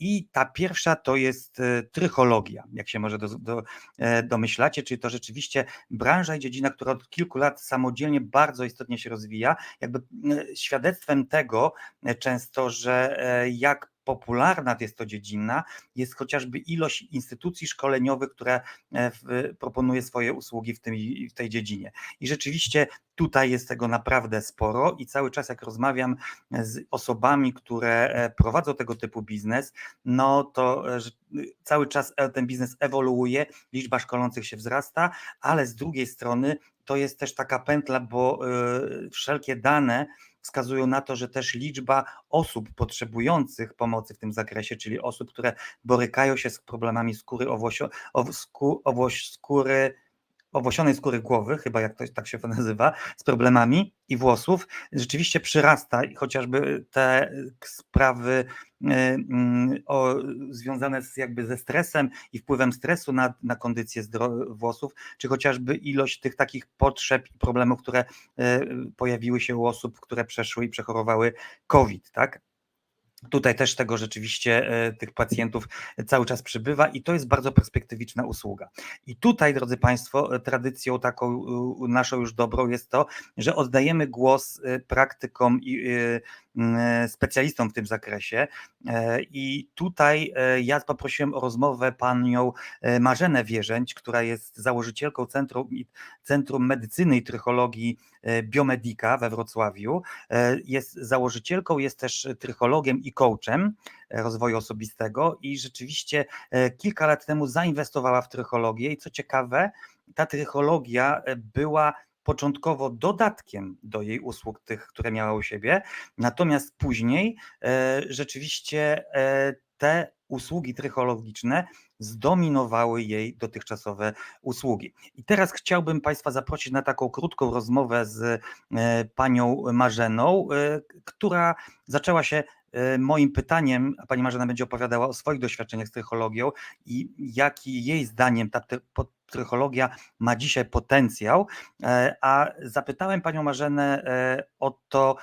I ta pierwsza to jest e, trychologia, jak się może do, do, e, domyślacie, czyli to rzeczywiście branża i dziedzina, która od kilku lat samodzielnie bardzo istotnie się rozwija. Jakby e, świadectwem tego często, że jak popularna jest to dziedzina, jest chociażby ilość instytucji szkoleniowych, które proponuje swoje usługi w, tym, w tej dziedzinie. I rzeczywiście tutaj jest tego naprawdę sporo i cały czas jak rozmawiam z osobami, które prowadzą tego typu biznes, no to e, cały czas e, ten biznes ewoluuje, liczba szkolących się wzrasta, ale z drugiej strony to jest też taka pętla, bo e, wszelkie dane wskazują na to, że też liczba osób potrzebujących pomocy w tym zakresie, czyli osób, które borykają się z problemami skóry, owłosio, owłoś, skóry owłosionej skóry głowy, chyba jak to tak się to nazywa, z problemami i włosów, rzeczywiście przyrasta i chociażby te sprawy y, mm, o, związane z, jakby ze stresem i wpływem stresu na, na kondycję włosów, czy chociażby ilość tych takich potrzeb i problemów, które y, pojawiły się u osób, które przeszły i przechorowały COVID, tak? Tutaj też tego rzeczywiście e, tych pacjentów cały czas przybywa i to jest bardzo perspektywiczna usługa. I tutaj, drodzy Państwo, tradycją taką naszą już dobrą jest to, że oddajemy głos e, praktykom i e, specjalistom w tym zakresie. I tutaj ja poprosiłem o rozmowę panią Marzenę Wierzęć, która jest założycielką Centrum, Centrum Medycyny i Trychologii Biomedika we Wrocławiu. Jest założycielką, jest też trychologiem i coachem e, rozwoju osobistego i rzeczywiście e, kilka lat temu zainwestowała w trychologię i co ciekawe, ta trychologia e, była początkowo dodatkiem do jej usług, tych, które miała u siebie, natomiast później rzeczywiście te usługi trychologiczne zdominowały jej dotychczasowe usługi. I teraz chciałbym Państwa zaprosić na taką krótką rozmowę z panią Marzeną, która zaczęła się E, moim pytaniem, a pani Marzena będzie opowiadała o swoich doświadczeniach z trychologią i jaki jej zdaniem ta trychologia ma dzisiaj potencjał, e, a zapytałem panią Marzenę e, o to,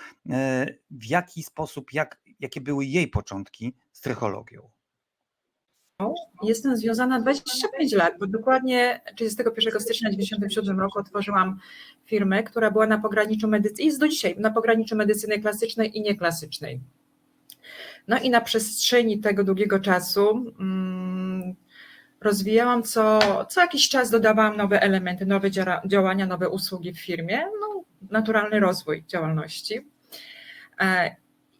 w jaki sposób, jak, jakie były jej początki z trychologią. Jestem związana 25 lat, bo dokładnie 31 stycznia 1997 roku otworzyłam firmę, która była na pograniczu medycyny, jest do dzisiaj na pograniczu medycyny klasycznej i nieklasycznej. No i na przestrzeni tego długiego czasu mm, rozwijałam co, co jakiś czas, dodawałam nowe elementy, nowe działania, nowe usługi w firmie, no, naturalny rozwój działalności. E,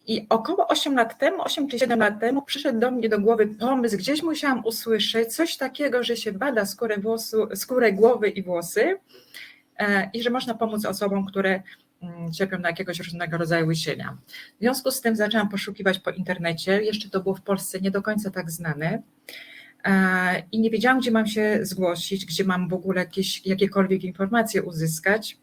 I około 8 lat temu, 8 czy 7 lat temu przyszedł do mnie do głowy pomysł, gdzieś musiałam usłyszeć coś takiego, że się bada skórę, włosu, skórę głowy i włosy e, i że można pomóc osobom, które cierpią na jakiegoś różnego rodzaju łysienia. W związku z tym zaczęłam poszukiwać po internecie, jeszcze to było w Polsce nie do końca tak znane e, i nie wiedziałam, gdzie mam się zgłosić, gdzie mam w ogóle jakieś, jakiekolwiek informacje uzyskać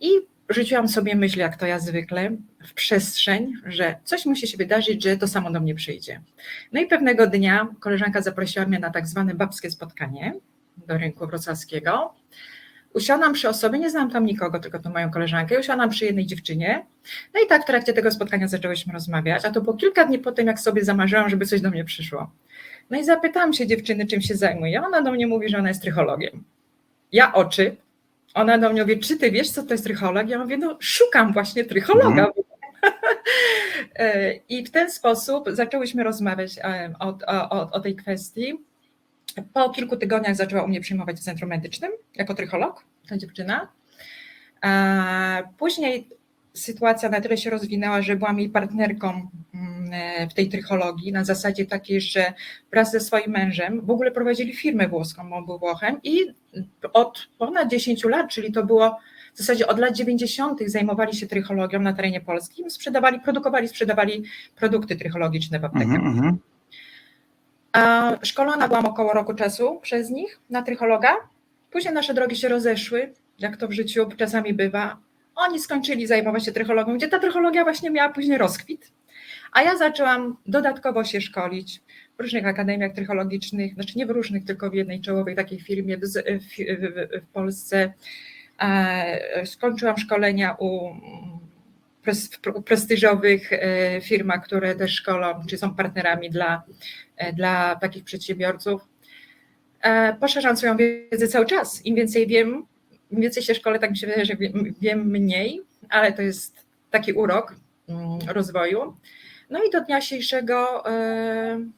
i rzuciłam sobie myśl, jak to ja zwykle, w przestrzeń, że coś musi się wydarzyć, że to samo do mnie przyjdzie. No i pewnego dnia koleżanka zaprosiła mnie na tak zwane babskie spotkanie do rynku wrocławskiego usiadłam przy osobie, nie znam tam nikogo, tylko to moją koleżankę, usiadłam przy jednej dziewczynie. No i tak w trakcie tego spotkania zaczęłyśmy rozmawiać, a to było kilka dni po tym, jak sobie zamarzyłam, żeby coś do mnie przyszło. No i zapytałam się dziewczyny, czym się zajmuje. Ona do mnie mówi, że ona jest trychologiem. Ja oczy. Ona do mnie mówi, czy ty wiesz, co to jest trycholog? Ja mówię, no szukam właśnie trychologa. Mhm. I w ten sposób zaczęłyśmy rozmawiać o, o, o tej kwestii. Po kilku tygodniach zaczęła u mnie przyjmować w centrum medycznym jako trycholog, ta dziewczyna. Później sytuacja na tyle się rozwinęła, że byłam jej partnerką mm, w tej trychologii na zasadzie takiej, że wraz ze swoim mężem w ogóle prowadzili firmę włoską, on był Włochem i od ponad 10 lat, czyli to było w zasadzie od lat 90. zajmowali się trychologią na terenie polskim, sprzedawali, produkowali, sprzedawali produkty trychologiczne w aptekach. Mm -hmm. Szkolona byłam około roku czasu przez nich na trychologa. Później nasze drogi się rozeszły, jak to w życiu czasami bywa. Oni skończyli zajmować się trychologią, gdzie ta trychologia właśnie miała później rozkwit. A ja zaczęłam dodatkowo się szkolić w różnych akademiach trychologicznych, znaczy nie w różnych, tylko w jednej czołowej takiej firmie w, w, w, w Polsce. E, skończyłam szkolenia u prestiżowych e, firmach, które też szkolą, czy są partnerami dla, e, dla takich przedsiębiorców. E, Poszerzam swoją wiedzę cały czas. Im więcej wiem, im więcej się szkole, tak mi się wydaje, że wiem, mniej, ale to jest taki urok mm, rozwoju. No i do dnia dzisiejszego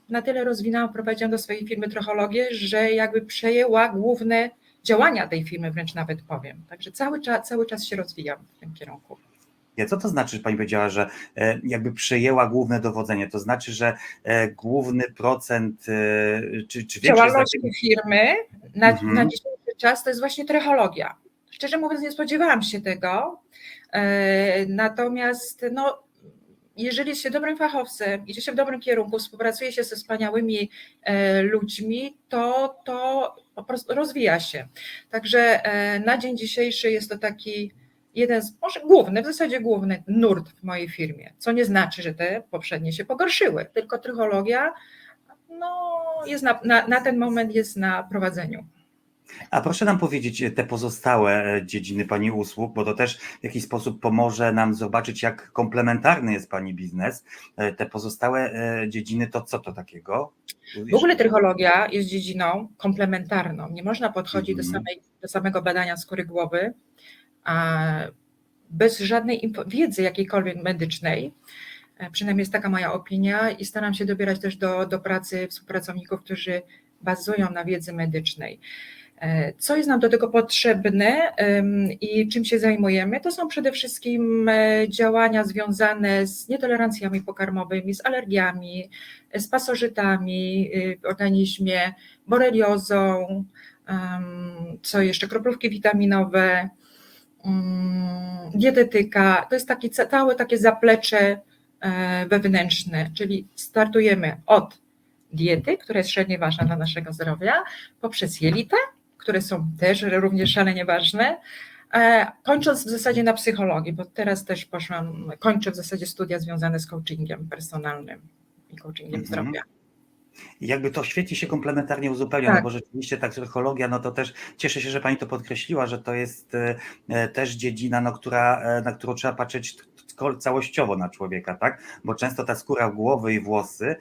na tyle rozwinęłam, prowadziłam do swojej firmy trochologię, że jakby przejęła główne działania tej firmy, wręcz nawet powiem. Także cały czas, cały czas się rozwijam w tym kierunku. Co to znaczy, że pani powiedziała, że e, jakby przejęła główne dowodzenie? To znaczy, że e, główny procent, e, czy, czy większość Działalności zabiegów- firmy na, Mhm. na dzisiejszy czas to jest właśnie trechologia. Szczerze mówiąc, nie spodziewałam się tego. Natomiast no, jeżeli jest się dobrym fachowcem, idzie się w dobrym kierunku, współpracuje się ze wspaniałymi ludźmi, to, to po prostu rozwija się. Także na dzień dzisiejszy jest to taki jeden z, może główny, w zasadzie główny nurt w mojej firmie, co nie znaczy, że te poprzednie się pogorszyły, tylko trychologia no, jest na, na, na ten moment jest na prowadzeniu. A proszę nam powiedzieć e, te pozostałe e, dziedziny Pani usług, bo to też w jakiś sposób pomoże nam zobaczyć, jak komplementarny jest Pani biznes. E, Te pozostałe dziedziny, to co to takiego? W ogóle trychologia jest dziedziną komplementarną. Nie można podchodzić do, Mhm. samej, do samego badania skóry głowy bez żadnej wiedzy jakiejkolwiek medycznej. E, Przynajmniej jest taka moja opinia i staram się dobierać też do, do pracy współpracowników, którzy bazują na wiedzy medycznej. E, Co jest nam do tego potrzebne i czym się zajmujemy? To są przede wszystkim e, działania związane z nietolerancjami pokarmowymi, z alergiami, z pasożytami w organizmie, boreliozą, co jeszcze, kroplówki witaminowe, dietetyka. To jest taki, ca- całe takie zaplecze e, wewnętrzne, czyli startujemy od diety, która jest szalenie ważna dla naszego zdrowia, poprzez jelita, które są też również szalenie ważne, e, kończąc w zasadzie na psychologii, bo teraz też poszłam, kończę w zasadzie studia związane z coachingiem personalnym i coachingiem Mhm. zdrowia. Jakby to świetnie się komplementarnie uzupełnia, Tak. no bo rzeczywiście ta psychologia, no to też cieszę się, że Pani to podkreśliła, że to jest e, e, też dziedzina, no, która, e, na którą trzeba patrzeć całościowo na człowieka, tak? Bo często ta skóra głowy i włosy,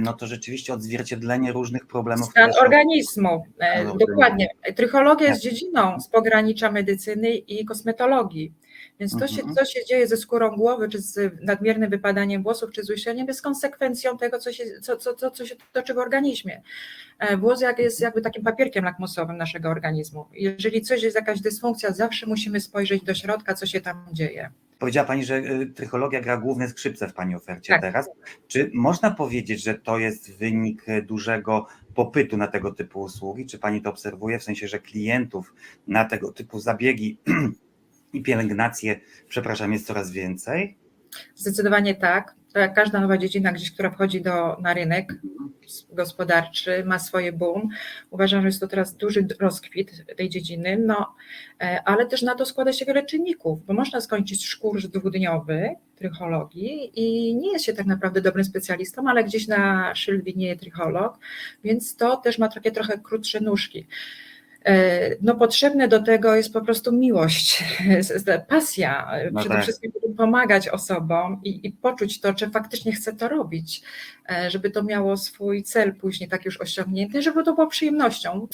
no to rzeczywiście odzwierciedlenie różnych problemów. Są- Stan organizmu. dokładnie. Trychologia jest Tak. dziedziną z pogranicza medycyny i kosmetologii. Więc to, się, Mhm. co się dzieje ze skórą głowy, czy z nadmiernym wypadaniem włosów, czy z łysieniem, jest konsekwencją tego, co się, co, co, co, co się toczy w organizmie. E, Włos jak jest jakby takim papierkiem lakmusowym naszego organizmu. Jeżeli coś jest jakaś dysfunkcja, zawsze musimy spojrzeć do środka, co się tam dzieje. Powiedziała Pani, że y, trychologia gra główne skrzypce w Pani ofercie Tak. teraz. Czy można powiedzieć, że to jest wynik y, dużego popytu na tego typu usługi? Czy Pani to obserwuje, w sensie, że klientów na tego typu zabiegi i pielęgnacje, przepraszam, jest coraz więcej? Zdecydowanie tak. Jak każda nowa dziedzina, gdzieś, która wchodzi do, na rynek gospodarczy, ma swoje boom. Uważam, że jest to teraz duży rozkwit tej dziedziny, no, e, ale też na to składa się wiele czynników, bo można skończyć kurs dwudniowy trychologii i nie jest się tak naprawdę dobrym specjalistą, ale gdzieś na szyld widnieje trycholog, więc to też ma takie trochę krótsze nóżki. E, No potrzebne do tego jest po prostu miłość, pasja, No przede tak. wszystkim pomagać osobom i, i poczuć to, czy faktycznie chcę to robić, e, żeby to miało swój cel później tak już osiągnięty, żeby to było przyjemnością.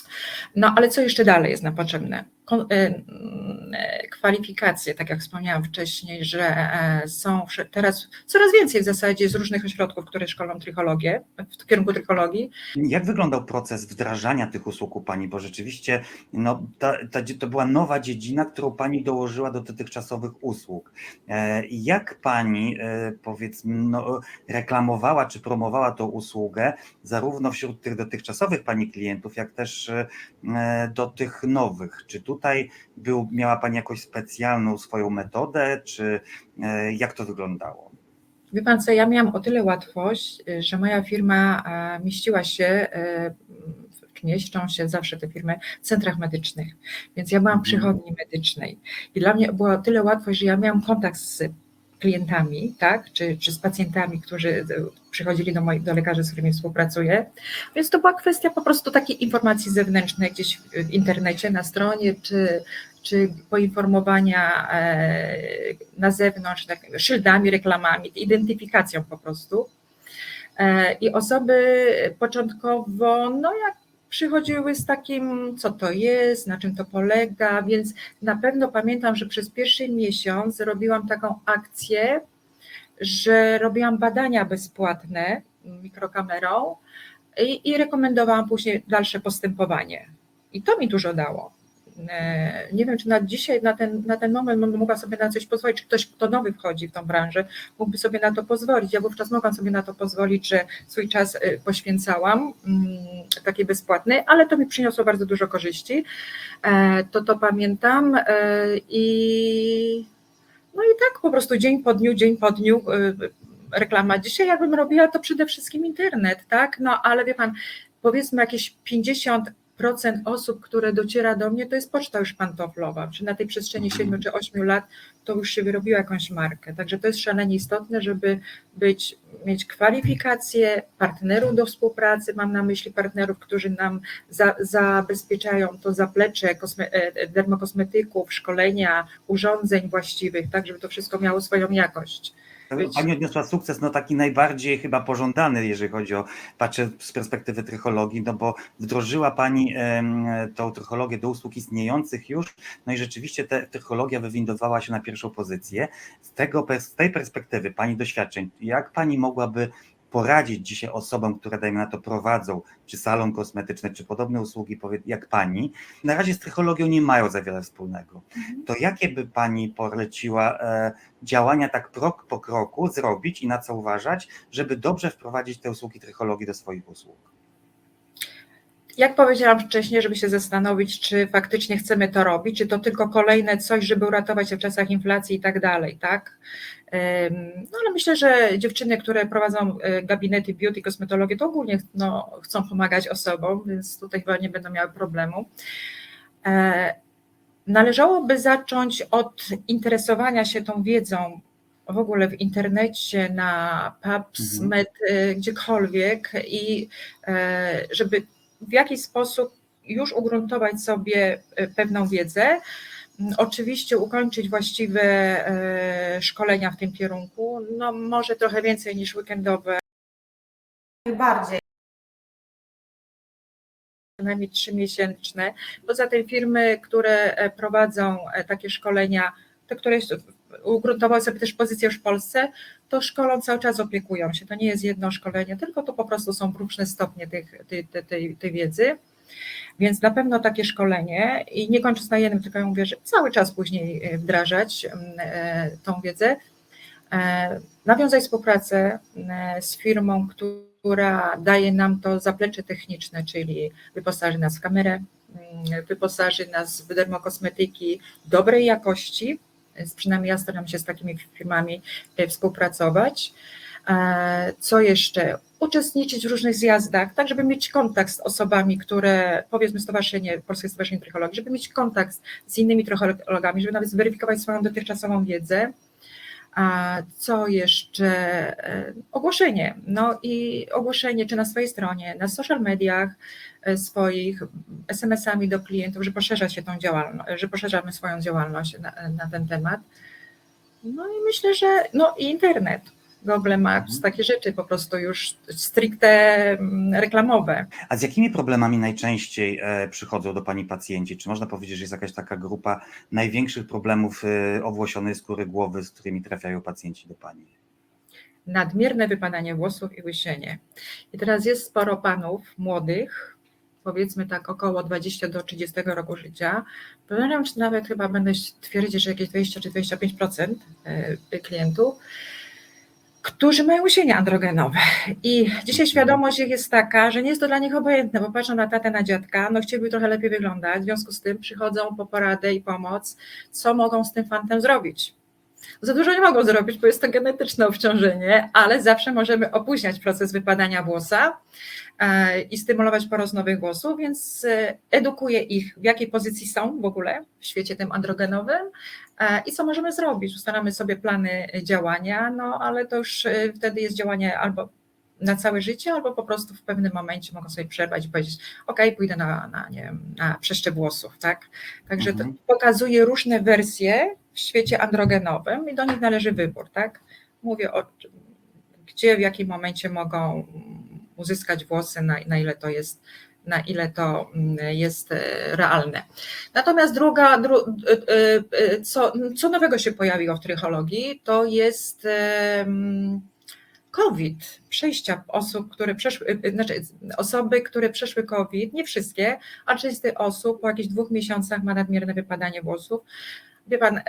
No ale co jeszcze dalej jest nam potrzebne? E, mm, e, Kwalifikacje, tak jak wspomniałam wcześniej, że e, są wsze- teraz coraz więcej w zasadzie z różnych ośrodków, które szkolą trychologię, w kierunku trychologii, Jak wyglądał proces wdrażania tych usług u Pani? Bo rzeczywiście no, ta, ta, to była nowa dziedzina, którą Pani dołożyła do dotychczasowych usług. E, Jak Pani, e, powiedzmy, no, reklamowała czy promowała tą usługę, zarówno wśród tych dotychczasowych Pani klientów, jak też e, do tych nowych? Czy tutaj był, miała Pani jakąś specjalną swoją metodę, czy e, jak to wyglądało? Wie pan co, ja miałam o tyle łatwość, y, że moja firma a, mieściła się, mieszczą się zawsze te firmy w centrach medycznych, więc ja byłam w Mhm. przychodni medycznej i dla mnie była o tyle łatwość, że ja miałam kontakt z klientami, tak, czy, czy z pacjentami, którzy e, przychodzili do, moich, do lekarzy, z którymi współpracuję. Więc to była kwestia po prostu takiej informacji zewnętrznej gdzieś w internecie, na stronie, czy, czy poinformowania e, na zewnątrz, tak, szyldami, reklamami, identyfikacją po prostu. E, I osoby początkowo, no jak przychodziły z takim, co to jest, na czym to polega, więc na pewno pamiętam, że przez pierwszy miesiąc robiłam taką akcję, że robiłam badania bezpłatne mikrokamerą i, i rekomendowałam później dalsze postępowanie. I to mi dużo dało. E, Nie wiem, czy na dzisiaj, na ten, na ten moment bym mogła sobie na coś pozwolić, czy ktoś, kto nowy wchodzi w tą branżę, mógłby sobie na to pozwolić. Ja wówczas mogłam sobie na to pozwolić, że swój czas y, poświęcałam, mm, taki bezpłatny, ale to mi przyniosło bardzo dużo korzyści. E, To to pamiętam e, i no i tak po prostu dzień po dniu, dzień po dniu reklama. Dzisiaj jakbym robiła to przede wszystkim internet, tak? No ale wie pan, powiedzmy jakieś 50% osób, które dociera do mnie, to jest poczta już pantoflowa, czy na tej przestrzeni 7 czy 8 lat to już się wyrobiła jakąś markę. Także to jest szalenie istotne, żeby być, mieć kwalifikacje partnerów do współpracy, mam na myśli partnerów, którzy nam za, zabezpieczają to zaplecze kosme, e, dermokosmetyków, szkolenia, urządzeń właściwych, tak żeby to wszystko miało swoją jakość. Pani odniosła sukces, no taki najbardziej chyba pożądany, jeżeli chodzi o, patrzę z perspektywy trychologii, no bo wdrożyła Pani tą trychologię do usług istniejących już, no i rzeczywiście ta trychologia wywindowała się na pierwszą pozycję. Z, tego, z tej perspektywy Pani doświadczeń, jak Pani mogłaby poradzić dzisiaj osobom, które dajmy na to prowadzą, czy salon kosmetyczny, czy podobne usługi jak Pani, na razie z trychologią nie mają za wiele wspólnego. To jakie by Pani poleciła e, działania tak krok po kroku zrobić i na co uważać, żeby dobrze wprowadzić te usługi trychologii do swoich usług? Jak powiedziałam wcześniej, żeby się zastanowić, czy faktycznie chcemy to robić, czy to tylko kolejne coś, żeby uratować się w czasach inflacji i tak dalej, tak? No ale myślę, że dziewczyny, które prowadzą e, gabinety beauty, kosmetologię, to ogólnie no, chcą pomagać osobom, więc tutaj chyba nie będą miały problemu. E, Należałoby zacząć od interesowania się tą wiedzą w ogóle w internecie, na PubSmed, e, gdziekolwiek i żeby w jakiś sposób już ugruntować sobie pewną wiedzę. Oczywiście ukończyć właściwe e, szkolenia w tym kierunku, no może trochę więcej niż weekendowe, Najbardziej. przynajmniej trzymiesięczne. Poza tym firmy, które e, prowadzą e, takie szkolenia, te, które ugruntowały sobie też pozycję w Polsce, to szkolą cały czas opiekują się. To nie jest jedno szkolenie, tylko to po prostu są różne stopnie tych, tej, tej, tej, tej wiedzy. Więc na pewno takie szkolenie i nie kończąc na jednym, tylko ja mówię, że cały czas później e, wdrażać e, tą wiedzę. E, Nawiązać współpracę z firmą, która daje nam to zaplecze techniczne, czyli wyposaży nas w kamerę, wyposaży nas w dermokosmetyki dobrej jakości. Przynajmniej ja staram się z takimi firmami współpracować. E, Co jeszcze? Uczestniczyć w różnych zjazdach, tak żeby mieć kontakt z osobami, które, powiedzmy Stowarzyszenie, Polskie Stowarzyszenie Trychologii, żeby mieć kontakt z innymi trychologami, żeby nawet zweryfikować swoją dotychczasową wiedzę. A co jeszcze? E, Ogłoszenie. No i ogłoszenie, czy na swojej stronie, na social mediach e, swoich, SMS-ami do klientów, że poszerza się tą działalność, że poszerzamy swoją działalność na, na ten temat. No i myślę, że no i internet. Google Maps, takie rzeczy po prostu już stricte mm, reklamowe. A z jakimi problemami najczęściej e, przychodzą do Pani pacjenci? Czy można powiedzieć, że jest jakaś taka grupa największych problemów e, owłosionej skóry głowy, z którymi trafiają pacjenci do Pani? nadmierne wypadanie włosów i łysienie. I teraz jest sporo panów młodych, powiedzmy tak około 20 do 30 roku życia. Powiem, czy nawet chyba będę twierdzić, że jakieś 20 czy 25% e, klientów, którzy mają łysienia androgenowe. I dzisiaj świadomość ich jest taka, że nie jest to dla nich obojętne, bo patrzą na tatę, na dziadka, no chcieliby trochę lepiej wyglądać, w związku z tym przychodzą po poradę i pomoc, co mogą z tym fantem zrobić. Za dużo nie mogą zrobić, bo jest to genetyczne obciążenie, ale zawsze możemy opóźniać proces wypadania włosa e, i stymulować porost nowych włosów, więc e, edukuję ich, w jakiej pozycji są w ogóle w świecie tym androgenowym e, i co możemy zrobić. Ustalamy sobie plany działania, no ale to już wtedy jest działanie albo na całe życie, albo po prostu w pewnym momencie mogą sobie przerwać i powiedzieć, ok, pójdę na, na, nie wiem, na przeszczep włosów, tak? Także Mhm. to pokazuje różne wersje w świecie androgenowym i do nich należy wybór, tak? Mówię o gdzie, w jakim momencie mogą uzyskać włosy, na, na ile to jest na ile to mm, jest e, realne. Natomiast druga, dru, e, e, co, co nowego się pojawiło w trychologii, to jest COVID, przejścia osób, które przeszły, e, znaczy osoby, które przeszły COVID, nie wszystkie, a część osób po jakichś dwóch miesiącach ma nadmierne wypadanie włosów. Wie pan,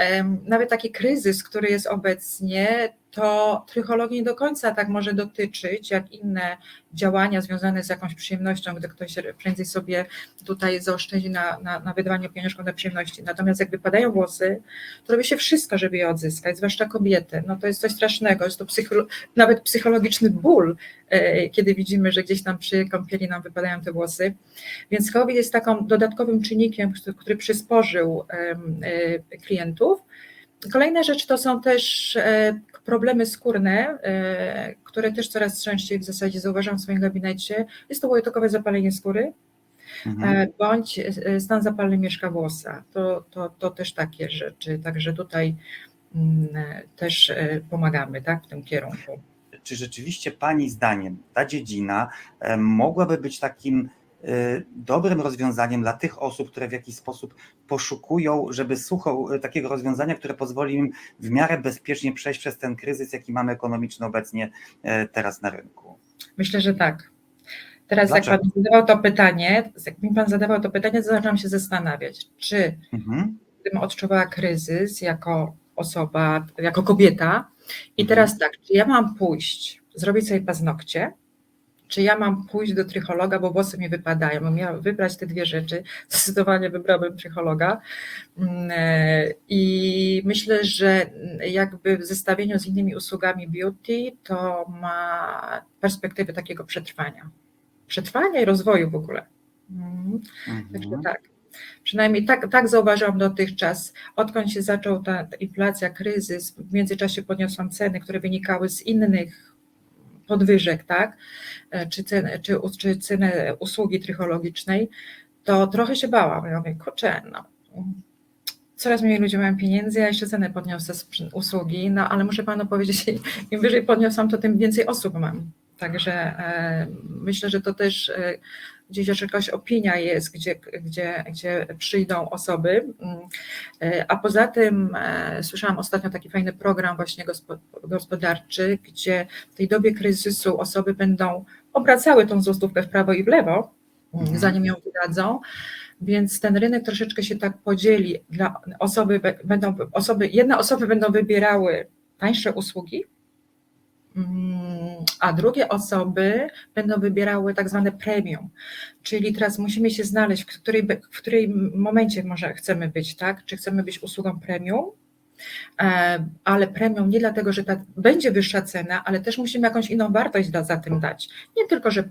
nawet taki kryzys, który jest obecnie, to trychologii nie do końca tak może dotyczyć, jak inne działania związane z jakąś przyjemnością, gdy ktoś prędzej sobie tutaj zaoszczędzi na, na, na wydawaniu pieniążków na przyjemności. Natomiast jak wypadają włosy, to robi się wszystko, żeby je odzyskać, zwłaszcza kobiety. No to jest coś strasznego, jest to psycholo- nawet psychologiczny ból, e, kiedy widzimy, że gdzieś tam przy kąpieli nam wypadają te włosy. Więc COVID jest taką dodatkowym czynnikiem, który- przysporzył em, e, klientów. Kolejna rzecz to są też e, problemy skórne, e, które też coraz częściej w zasadzie zauważam w swoim gabinecie. Jest to łojotokowe zapalenie skóry, Mhm. e, bądź e, stan zapalny mieszka włosa. To, to, to też takie rzeczy, także tutaj mm, też pomagamy tak, w tym kierunku. Czy rzeczywiście Pani zdaniem ta dziedzina mogłaby być takim dobrym rozwiązaniem dla tych osób, które w jakiś sposób poszukują, żeby słuchał e, takiego rozwiązania, które pozwoli im w miarę bezpiecznie przejść przez ten kryzys, jaki mamy ekonomiczny obecnie e, teraz na rynku? Myślę, że tak. Teraz jak Dlaczego? Pan zadawał to pytanie, jak mi Pan zadawał to pytanie, to zaczęłam się zastanawiać, czy Mhm. gdybym odczuwała kryzys jako osoba, jako kobieta. I Mhm. teraz tak, czy ja mam pójść, zrobić sobie paznokcie, czy ja mam pójść do trychologa, bo włosy mi wypadają. Miała wybrać te dwie rzeczy. Zdecydowanie wybrałbym trychologa. Mm, e, I myślę, że jakby w zestawieniu z innymi usługami beauty, to ma perspektywę takiego przetrwania. Przetrwania i rozwoju w ogóle. Mm. Także Mhm. tak. Przynajmniej tak, tak zauważam dotychczas, odkąd się zaczął ta inflacja, kryzys, w międzyczasie podniosłam ceny, które wynikały z innych podwyżek, tak? E, Czy, ceny, czy, czy ceny usługi trychologicznej, to trochę się bałam. Ja mówię, kurczę, no, coraz mniej ludzie mają pieniędzy, ja jeszcze cenę podniosę z usługi, no ale muszę panu powiedzieć, im wyżej podniosłam, to tym więcej osób mam. Także e, myślę, że to też gdzieś jakaś opinia jest, gdzie, gdzie, gdzie przyjdą osoby. A poza tym e, słyszałam ostatnio taki fajny program właśnie gospo- gospodarczy, gdzie w tej dobie kryzysu osoby będą obracały tą złotówkę w prawo i w lewo, Mhm. zanim ją wydadzą. Więc ten rynek troszeczkę się tak podzieli. Dla osoby będą, osoby, jedne osoby będą wybierały tańsze usługi, a drugie osoby będą wybierały tak zwane premium. Czyli teraz musimy się znaleźć, w której, w której momencie może chcemy być, tak? Czy chcemy być usługą premium, e, ale premium nie dlatego, że ta będzie wyższa cena, ale też musimy jakąś inną wartość za tym dać. Nie tylko, że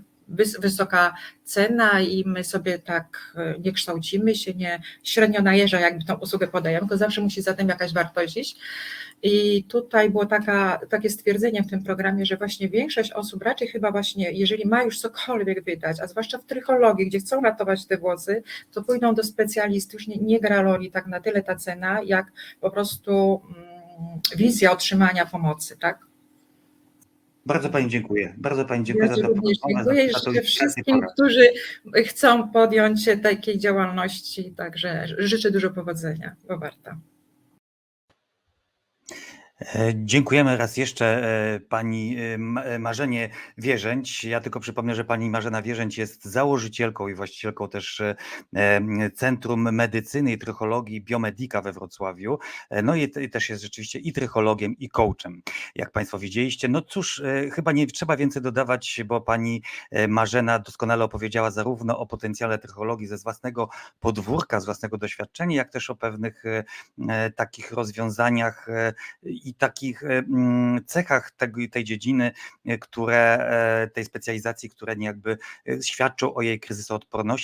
wysoka cena i my sobie tak e, nie kształcimy się, nie średnio najeżdża, jakby tą usługę podajemy, tylko zawsze musi za tym jakaś wartość iść. I tutaj było taka, takie stwierdzenie w tym programie, że właśnie większość osób raczej chyba właśnie, jeżeli ma już cokolwiek wydać, a zwłaszcza w trychologii, gdzie chcą ratować te włosy, to pójdą do specjalisty, już nie, nie gra roli tak na tyle ta cena, jak po prostu mm, wizja otrzymania pomocy, tak? Bardzo Pani dziękuję. Bardzo Pani dziękuję Ja za to dziękuję za inspirację wszystkim, którzy chcą podjąć się takiej działalności, także życzę dużo powodzenia, bo warto. E, Dziękujemy raz jeszcze e, pani e, Ma- Marzenie Wierzęć. Ja tylko przypomnę, że pani Marzena Wierzęć jest założycielką i właścicielką też Centrum Medycyny i Trychologii Biomedika we Wrocławiu. No i, też jest rzeczywiście i trychologiem, i coachem, jak państwo widzieliście. No cóż, chyba nie trzeba więcej dodawać, bo pani Marzena doskonale opowiedziała zarówno o potencjale trychologii ze własnego podwórka, z własnego doświadczenia, jak też o pewnych takich rozwiązaniach i takich e, mm, cechach tego, tej dziedziny, e, które, e, tej specjalizacji, które jakby świadczą o jej kryzysoodporności.